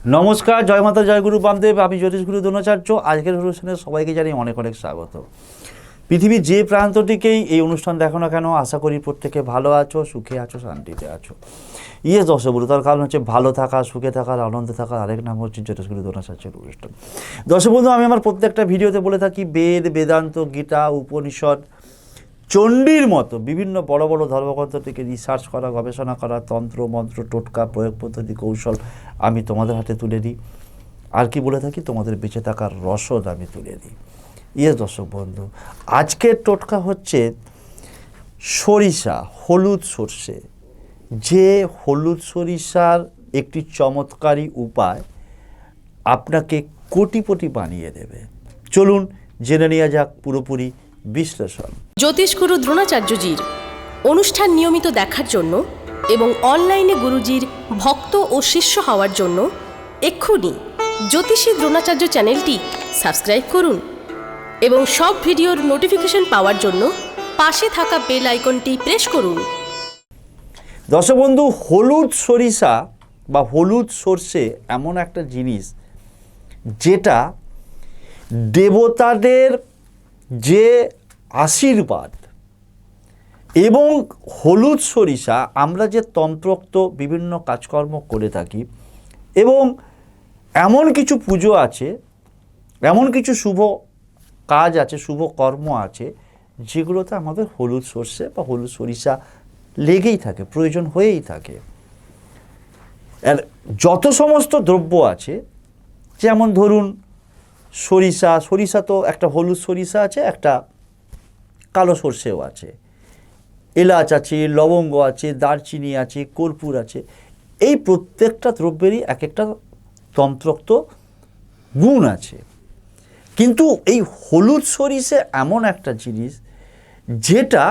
নমস্কার, জয় মাতা, জয় গুরু, বামদেব, আমি জ্যোতিষ গুরু দ্রোণাচার্য। আজকের অনুষ্ঠানে সবাইকে জানি অনেক অনেক স্বাগত। পৃথিবীর যে প্রান্তটিকেই এই অনুষ্ঠান দেখো না কেন, আশা করি প্রত্যেকে ভালো আছো, সুখে আছো, শান্তিতে আছো। ইয়ে দর্শকগুরু তার কারণ হচ্ছে ভালো থাকা, সুখে থাকার আনন্দে থাকার আরেক নাম হচ্ছে জ্যোতিষগুরু দ্রোণাচার্যের অনুষ্ঠান। দর্শক বন্ধু আমি আমার প্রত্যেকটা ভিডিওতে বলে থাকি, বেদ, বেদান্ত, গীতা, উপনিষদ চণ্ডীর মতো বিভিন্ন বড় বড় ধর্মগ্রন্থ থেকে রিসার্চ করা, গবেষণা করা, তন্ত্র, মন্ত্র, টোটকা, প্রয়োগ পদ্ধতি, কৌশল আমি তোমাদের হাতে তুলে দিই। আর কি বলে থাকি? তোমাদের বেঁচে থাকার রসদ আমি তুলে দিই। ইয়ে দর্শক বন্ধু, আজকের টোটকা হচ্ছে সরিষা, হলুদ সর্ষে। যে হলুদ সরিষার একটি চমৎকারী উপায় আপনাকে কোটিপটি বানিয়ে দেবে। চলুন জেনে নেওয়া যাক পুরোপুরি বিশ্লেষণ। জ্যোতিষগুরু দ্রোণাচার্যজির অনুষ্ঠান নিয়মিত দেখার জন্য এবং অনলাইনে গুরুজির ভক্ত ও শিষ্য হওয়ার জন্য এক্ষুনি জ্যোতিষী দ্রোণাচার্য চ্যানেলটি সাবস্ক্রাইব করুন এবং সব ভিডিওর নোটিফিকেশন পাওয়ার জন্য পাশে থাকা বেল আইকনটি প্রেস করুন। দর্শক বন্ধু হলুদ সরিষা বা হলুদ সর্ষে এমন একটা জিনিস যেটা দেবতাদের যে আশীর্বাদ এবং হলুদ সরিষা আমরা যে তন্ত্রোক্ত বিভিন্ন কাজকর্ম করে থাকি এবং এমন কিছু পুজো আছে, এমন কিছু শুভ কাজ আছে, শুভ কর্ম আছে, যেগুলোতে আমাদের হলুদ সর্ষে বা হলুদ সরিষা লেগেই থাকে, প্রয়োজন হয়েই থাকে। আর যত সমস্ত দ্রব্য আছে, যেমন ধরুন সরিষা সরিষা তো একটা হলুদ সরিষা আছে, একটা কালো সর্ষেও আছে। এলাচ আছে, লবঙ্গ আছে, দারচিনি আছে, কর্পূর আছে। এই প্রত্যেকটা দ্রব্যেরই এক একটা তন্ত্রোক্ত গুণ আছে। কিন্তু এই হলুদ সরিষে এমন একটা জিনিস, যেটা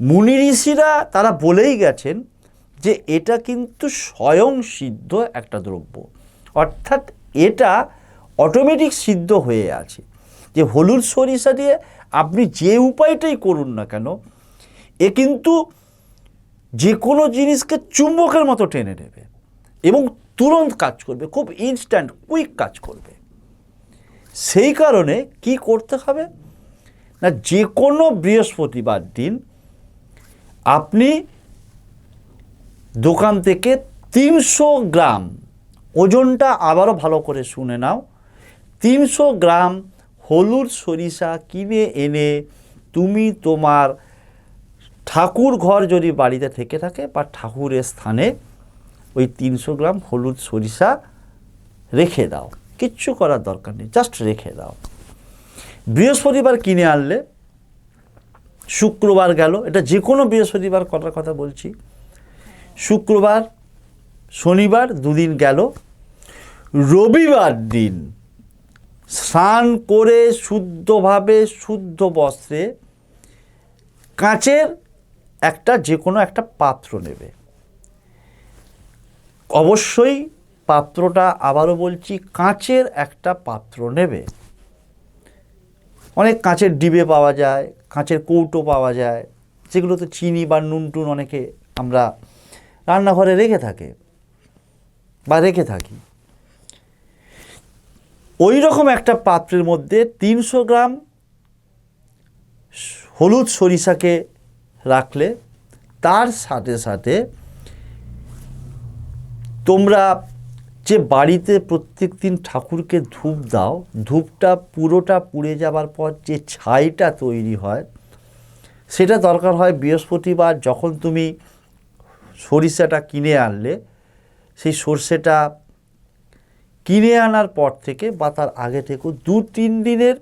মুনি ঋষিরা তারা বলেই গেছেন যে এটা কিন্তু স্বয়ং সিদ্ধ একটা দ্রব্য। অর্থাৎ এটা অটোমেটিক সিদ্ধ হয়ে আছে। যে হলুদ সরিষা দিয়ে আপনি যে উপায়টাই করুন না কেন, এ কিন্তু যে কোনো জিনিসকে চুম্বকের মতো টেনে নেবে এবং তুরন্ত কাজ করবে, খুব ইনস্ট্যান্ট কুইক কাজ করবে। সেই কারণে কি করতে হবে? না যে কোনো বৃহস্পতিবার দিন আপনি দোকান থেকে তিনশো গ্রাম ওজনটা আবারও ভালো করে শুনে নাও। তিনশো গ্রাম হলুদ সরিষা কিনে এনে তুমি তোমার ঠাকুর ঘর যদি বাড়িতে থেকে থাকে বা ঠাকুরের স্থানে, ওই তিনশো গ্রাম হলুদ সরিষা রেখে দাও। কিচ্ছু করার দরকার নেই জাস্ট রেখে দাও। বৃহস্পতিবার কিনে আনলে, শুক্রবার গেল, এটা যে কোনো বৃহস্পতিবার করার কথা বলছি। শুক্রবার, শনিবার দুদিন গেল, রবিবার দিন স্নান করে শুদ্ধভাবে, শুদ্ধ বস্ত্রে কাঁচের একটা যে কোনো একটা পাত্র নেবে। অবশ্যই পাত্রটা আবারও বলছি, কাঁচের একটা পাত্র নেবে। অনেক কাঁচের ডিবে পাওয়া যায়, কাঁচের কৌটো পাওয়া যায়, যেগুলোতে চিনি বা নুন টুন অনেকে আমরা রান্নাঘরে রেখে থাকে বা রেখে থাকি। ওই রকম একটা পাত্রের মধ্যে তিনশো গ্রাম হলুদ সরিষাকে রাখলে তার সাথে সাথে তোমরা যে বাড়িতে প্রত্যেক দিন ঠাকুরকে ধূপ দাও, ধূপটা পুরোটা পুড়ে যাবার পর যে ছাইটা তৈরি হয়, সেটা দরকার হয় বৃহস্পতিবার যখন তুমি সরিষাটা কিনে আনলে, সেই সর্ষেটা কিনে আনার পর থেকে বা তার আগে থেকেও দু তিন দিনের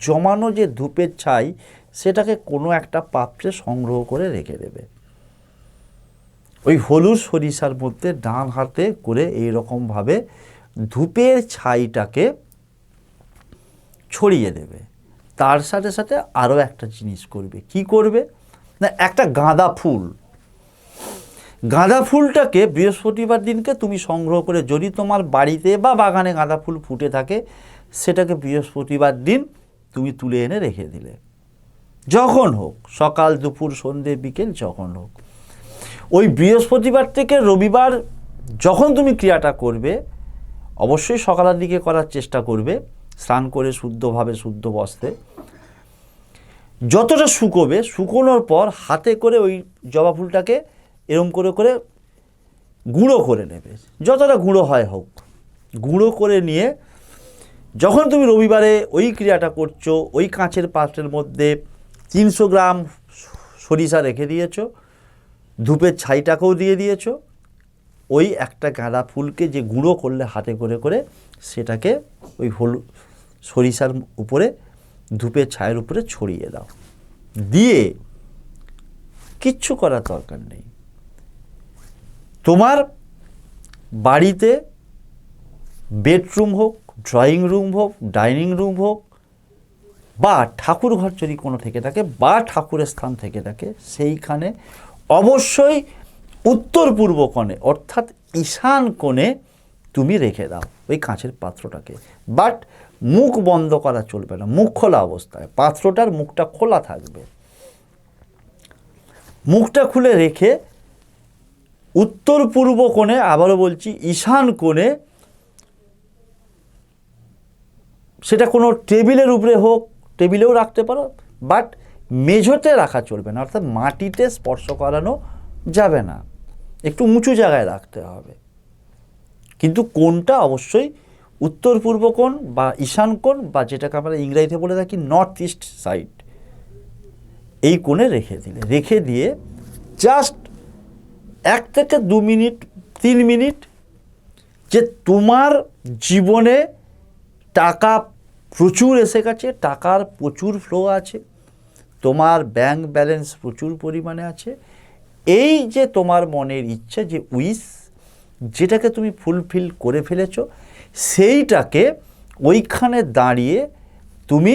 জমানো যে ধূপের ছাই, সেটাকে কোনো একটা পাত্রে সংগ্রহ করে রেখে দেবে। ওই হলুদ সরিষার মধ্যে ডান হাতে করে এই রকমভাবে ধূপের ছাইটাকে ছড়িয়ে দেবে। তার সাথে সাথে আরও একটা জিনিস করবে। কি করবে? না, একটা গাঁদা ফুল। গাঁদা ফুলটাকে বৃহস্পতিবার দিনকে তুমি সংগ্রহ করে যদি তোমার বাড়িতে বা বাগানে গাঁদা ফুল ফুটে থাকে, সেটাকে বৃহস্পতিবার দিন তুমি তুলে এনে রেখে দিলে। যখন হোক, সকাল, দুপুর, সন্ধে, বিকেল, যখন হোক। ওই বৃহস্পতিবার থেকে রবিবার যখন তুমি ক্রিয়াটা করবে, অবশ্যই সকালের দিকে করার চেষ্টা করবে, স্নান করে শুদ্ধভাবে, শুদ্ধ বস্ত্রে। যতটা শুকোবে, শুকোনোর পর হাতে করে ওই জবা ফুলটাকে এরম করে করে গুঁড়ো করে নেবে। যতটা গুঁড়ো হয় হোক। গুঁড়ো করে নিয়ে যখন তুমি রবিবারে ওই ক্রিয়াটা করছ, ওই কাঁচের পাত্রের মধ্যে তিনশো গ্রাম সরিষা রেখে দিয়েছ, ধূপের ছাইটাকেও দিয়ে দিয়েছ, ওই একটা গাঁদা ফুলকে যে গুঁড়ো করলে হাতে করে করে সেটাকে ওই হলু সরিষার উপরে, ধূপের ছায়ের উপরে ছড়িয়ে দাও। দিয়ে কিচ্ছু করার দরকার নেই। তোমার বাড়িতে বেডরুম হোক, ড্রয়িং রুম হোক, ডাইনিং রুম হোক, বা ঠাকুর ঘর যদি কোনো থেকে থাকে, বা ঠাকুরের স্থান থেকে থাকে, সেইখানে অবশ্যই উত্তর পূর্ব কোণে, অর্থাৎ ঈশান কোণে তুমি রেখে দাও ওই কাঁচের পাত্রটাকে। বাট মুখ বন্ধ করা চলবে না, মুখ খোলা অবস্থায়। পাত্রটার মুখটা খোলা থাকবে। মুখটা খুলে রেখে উত্তর পূর্ব কোণে, আবারও বলছি, ঈশান কোণে, সেটা কোনো টেবিলের উপরে হোক, টেবিলেও রাখতে পারো বাট মেঝোতে রাখা চলবে না, অর্থাৎ মাটিতে স্পর্শ করানো যাবে না। একটু উঁচু জায়গায় রাখতে হবে। কিন্তু কোনটা অবশ্যই উত্তর পূর্ব কোণ বা ঈশান কোণ বা যেটাকে আমরা ইংরেজিতে বলে থাকি নর্থ ইস্ট সাইড এই কোণে রেখে দিলে। রেখে দিয়ে জাস্ট এক থেকে দু মিনিট, তিন মিনিট যে তোমার জীবনে টাকা প্রচুর এসে গেছে, টাকার প্রচুর ফ্লো আছে, তোমার ব্যাংক ব্যালেন্স প্রচুর পরিমাণে আছে, এই যে তোমার মনের ইচ্ছা, যে উইস যেটাকে তুমি ফুলফিল করে ফেলেছো, সেইটাকে ওইখানে দাঁড়িয়ে তুমি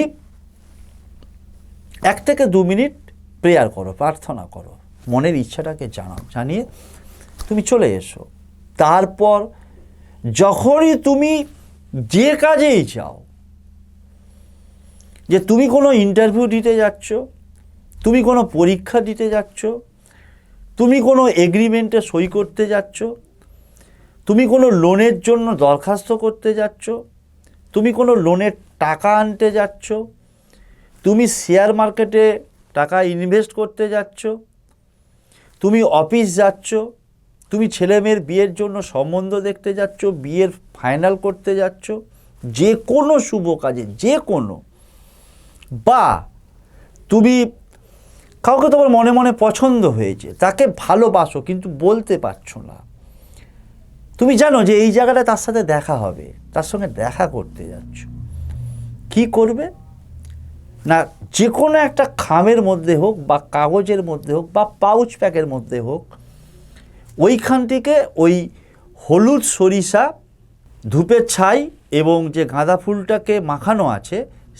এক থেকে দু মিনিট প্রেয়ার করো, প্রার্থনা করো। মনের ইচ্ছাটাকে জানাও, জানিয়ে তুমি চলে এসো। তারপর যখনই তুমি যে কাজেই যাও, যে তুমি কোনো ইন্টারভিউ দিতে যাচ্ছ, তুমি কোনো পরীক্ষা দিতে যাচ্ছ, তুমি কোনো এগ্রিমেন্টে সই করতে যাচ্ছ, তুমি কোনো লোনের জন্য দরখাস্ত করতে যাচ্ছ, তুমি কোনো লোনের টাকা আনতে যাচ্ছ, তুমি শেয়ার মার্কেটে টাকা ইনভেস্ট করতে যাচ্ছ তুমি অফিস যাচ্ছ, তুমি ছেলে মেয়ের বিয়ের জন্য সম্বন্ধ দেখতে যাচ্ছ, বিয়ের ফাইনাল করতে যাচ্ছ, যে কোনো শুভ কাজে, যে কোনো। বা তুমি কাউকে তোমার মনে মনে পছন্দ হয়েছে, তাকে ভালোবাসো, কিন্তু বলতে পারছ না। তুমি জানো যে এই জায়গাটা তার সাথে দেখা হবে, তার সঙ্গে দেখা করতে যাচ্ছ। কি করবে? না যে কোনো একটা খামের মধ্যে হোক বা কাগজের মধ্যে হোক বা পাউচ প্যাকের মধ্যে হোক, ওইখান থেকে ওই হলুদ সরিষা, ধূপের ছাই এবং যে গাঁদা ফুলটাকে মাখানো আছে,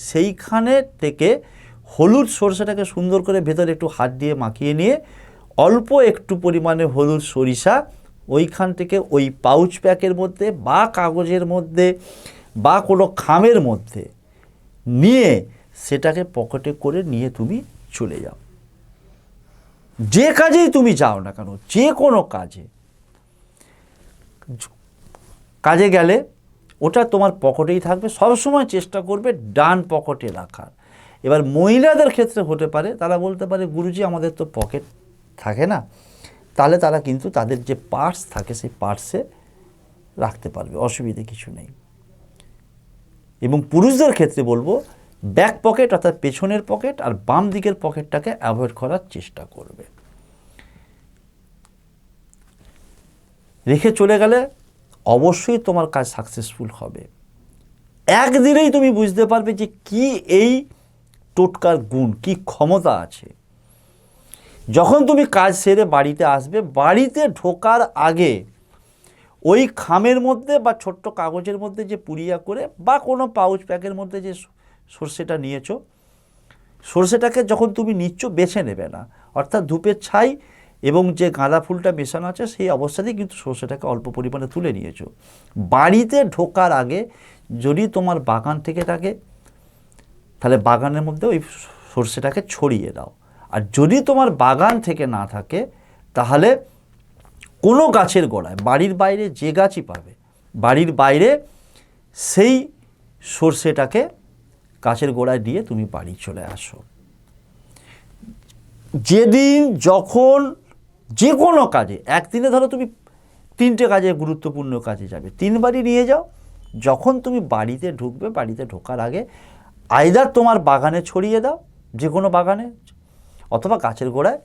সেইখানে থেকে হলুদ সরিষাটাকে সুন্দর করে ভেতরে একটু হাত দিয়ে মাখিয়ে নিয়ে অল্প একটু পরিমাণে হলুদ সরিষা ওইখান থেকে ওই পাউচ প্যাকের মধ্যে বা কাগজের মধ্যে বা কোনো খামের মধ্যে নিয়ে সেটাকে পকেটে করে নিয়ে তুমি চলে যাও। যে কাজেই তুমি যাও না কেন, যে কোনো কাজে। কাজে গেলে ওটা তোমার পকেটেই থাকবে, সবসময় চেষ্টা করবে ডান পকেটে রাখার। এবার মহিলাদের ক্ষেত্রে হতে পারে, তারা বলতে পারে, গুরুজি, আমাদের তো পকেট থাকে না। তাহলে তারা কিন্তু তাদের যে পার্স থাকে, সেই পার্সে রাখতে পারবে, অসুবিধে কিছু নেই। এবং পুরুষদের ক্ষেত্রে বলব ব্যাক পকেট অর্থাৎ পেছনের পকেট আর বাম দিকের পকেটটাকে অ্যাভয়েড করার চেষ্টা করবে। রেখে চলে গেলে অবশ্যই তোমার কাজ সাকসেসফুল হবে। একদিনেই তুমি বুঝতে পারবে যে কি এই টোটকার গুণ, কি ক্ষমতা আছে। যখন তুমি কাজ সেরে বাড়িতে আসবে, বাড়িতে ঢোকার আগে ওই খামের মধ্যে বা ছোট্ট কাগজের মধ্যে যে পুড়িয়া করে বা কোনো পাউচ প্যাকের মধ্যে যে সর্ষেটা নিয়েছো, সর্ষেটাকে যখন তুমি নিচ্ছ বেছে নেবে না। অর্থাৎ ধূপের ছাই এবং যে গাঁদা ফুলটা মেশানো আছে, সেই অবস্থাতেই কিন্তু সর্ষেটাকে অল্প পরিমাণে তুলে নিয়েছো। বাড়িতে ঢোকার আগে যদি তোমার বাগান থেকে থাকে, তাহলে বাগানের মধ্যে ওই সর্ষেটাকে ছড়িয়ে দাও। আর যদি তোমার বাগান থেকে না থাকে, তাহলে কোনো গাছের গোড়ায়, বাড়ির বাইরে যে গাছই পাবে, বাড়ির বাইরে সেই সর্ষেটাকে কাছের গোড়ায় দিয়ে তুমি বাড়ি চলে আসো। যেদিন যখন যে কোনো কাজে, একদিনে ধরো তুমি তিনটে কাজে গুরুত্বপূর্ণ কাজে যাবে তিনবারই নিয়ে যাও, যখন তুমি বাড়িতে ঢুকবে, বাড়িতে ঢোকার আগে আইদার তোমার বাগানে ছড়িয়ে দাও যে কোনো বাগানে, অথবা গাছের গোড়ায়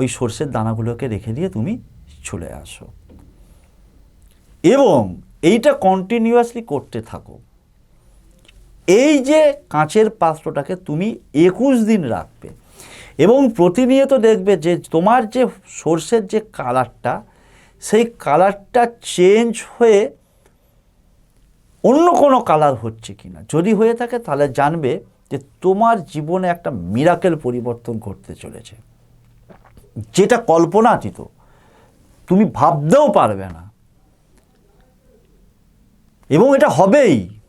ওই সর্ষের দানাগুলোকে রেখে দিয়ে তুমি চলে আসো। এবং এইটা কন্টিনিউয়াসলি করতে থাকো। এই যে কাঁচের পাত্রটাকে তুমি একুশ দিন রাখবে এবং প্রতিনিয়ত দেখবে যে তোমার যে সর্ষের যে কালারটা, সেই কালারটা চেঞ্জ হয়ে অন্য কোনো কালার হচ্ছে কি না যদি হয়ে থাকে তাহলে জানবে যে তোমার জীবনে একটা মিরাকেল পরিবর্তন ঘটতে চলেছে। যেটা কল্পনাতীত, তুমি ভাবতেও পারবে না। এবং এটা হবেই।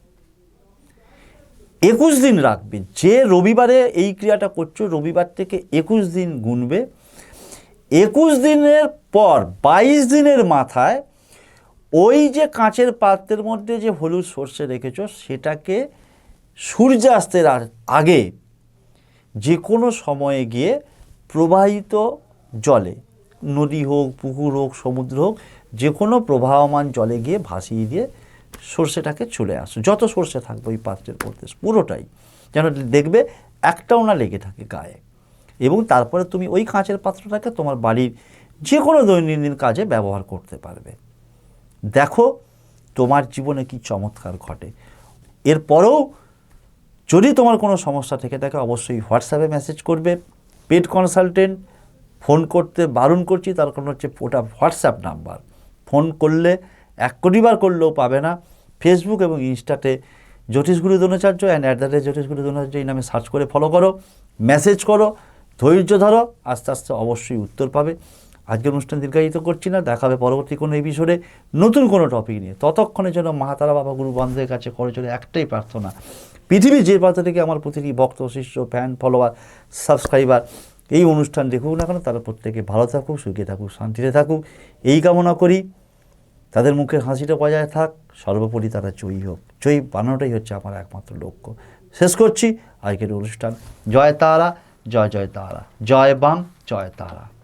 একুশ দিন রাখবে। যে রবিবারে এই ক্রিয়াটা করছ, রবিবার থেকে একুশ দিন গুনবে। একুশ দিনের পর, বাইশ দিনের মাথায় ওই যে কাঁচের পাত্রের মধ্যে যে হলুদ সর্ষে রেখেছো, সেটাকে সূর্যাস্তের আগে যে কোনো সময়ে গিয়ে প্রবাহিত জলে, নদী হোক, পুকুর হোক, সমুদ্র হোক যে কোনো প্রবাহমান জলে গিয়ে ভাসিয়ে দিয়ে সর্ষেটাকে চলে আসো যত সর্ষে থাকবে ওই পাত্রের মধ্যে, পুরোটাই। যেন দেখবে একটাও না লেগে থাকে গায়ে। এবং তারপরে তুমি ওই কাঁচের পাত্রটাকে তোমার বাড়ির যে কোনো দৈনন্দিন কাজে ব্যবহার করতে পারবে। দেখো তোমার জীবনে কি চমৎকার ঘটে। এরপরেও যদি তোমার কোনো সমস্যা থেকে থাকে, অবশ্যই হোয়াটসঅ্যাপে মেসেজ করবে, পেড কনসালটেন্ট, ফোন করতে বারণ করছি, তার কারণ হচ্ছে ওটা হোয়াটসঅ্যাপ নাম্বার। ফোন করলে এক কোটিবার করলেও পাবে না। ফেসবুক এবং ইনস্টাতে Jyotishguru Dronacharya and at the rate Jyotishguru Dronacharya এই নামে সার্চ করে ফলো করো মেসেজ করো, ধৈর্য ধরো, আস্তে আস্তে অবশ্যই উত্তর পাবে। আজকের অনুষ্ঠান দীর্ঘায়িত করছি না দেখাবে পরবর্তী কোনো এপিসোডে নতুন কোনো টপিক নিয়ে। ততক্ষণের জন্য মহাতারা বাবা, গুরু বন্ধের কাছে করে চলে একটাই প্রার্থনা, পৃথিবীর যে প্রান্ত থেকে আমার প্রতিটি ভক্ত, শিষ্য ফ্যান ফলোয়ার সাবস্ক্রাইবার এই অনুষ্ঠান দেখুক না কেন, তারা প্রত্যেকে ভালো থাকুক, সুখে থাকুক, শান্তিতে থাকুক। এই কামনা করি। তাদের মুখের হাসিটা বজায় থাক, সর্বোপরি তারা চই হোক। চই বানানোটাই হচ্ছে আমার একমাত্র লক্ষ্য। শেষ করছি আজকের অনুষ্ঠান। জয় তারা, জয় জয় তারা। জয় বাং জয় তারা।